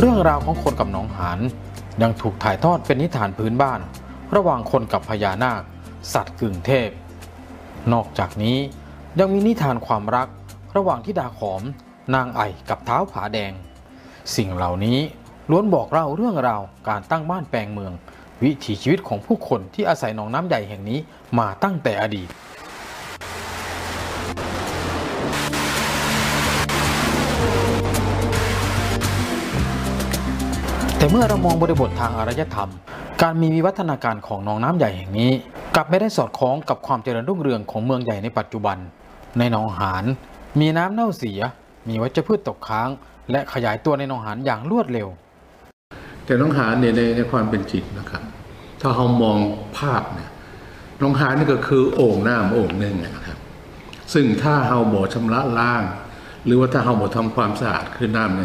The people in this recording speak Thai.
เรื่องราวของคนกับหนองหานยังถูกถ่ายทอดเป็นนิทานพื้นบ้าน ระหว่างคนกับพญานาค สัตว์กึ่งเทพ นอกจากนี้ยังมีนิทานความรัก ระหว่างทิดาขอม นางไอ่กับเท้าผาแดง สิ่งเหล่านี้ล้วนบอกเล่าเรื่องราวการตั้งบ้านแปลงเมือง วิถีชีวิตของผู้คนที่อาศัยหนองน้ำใหญ่แห่งนี้มาตั้งแต่อดีต แต่เมื่อเรามองบริบททางอารยธรรม การมีวิวัฒนาการของหนองน้ำใหญ่แห่งนี้ กลับไม่ได้สอดคล้องกับความเจริญรุ่งเรืองของเมืองใหญ่ในปัจจุบัน ในหนองหานมีน้ำเน่าเสีย มีวัชพืชตกค้าง และขยายตัวในหนองหานอย่างรวดเร็ว แต่หนองหานเนี่ยในในความเป็นจริงนะครับ ถ้าเรามองภาพเนี่ยน้องหานนี่ก็คือโอ่งน้ำโอ่งหนึ่งนะครับ ซึ่งถ้าเราบ่ชำระล้าง หรือว่าถ้าเราบ่ทำความสะอาดคือน้ำเนี่ย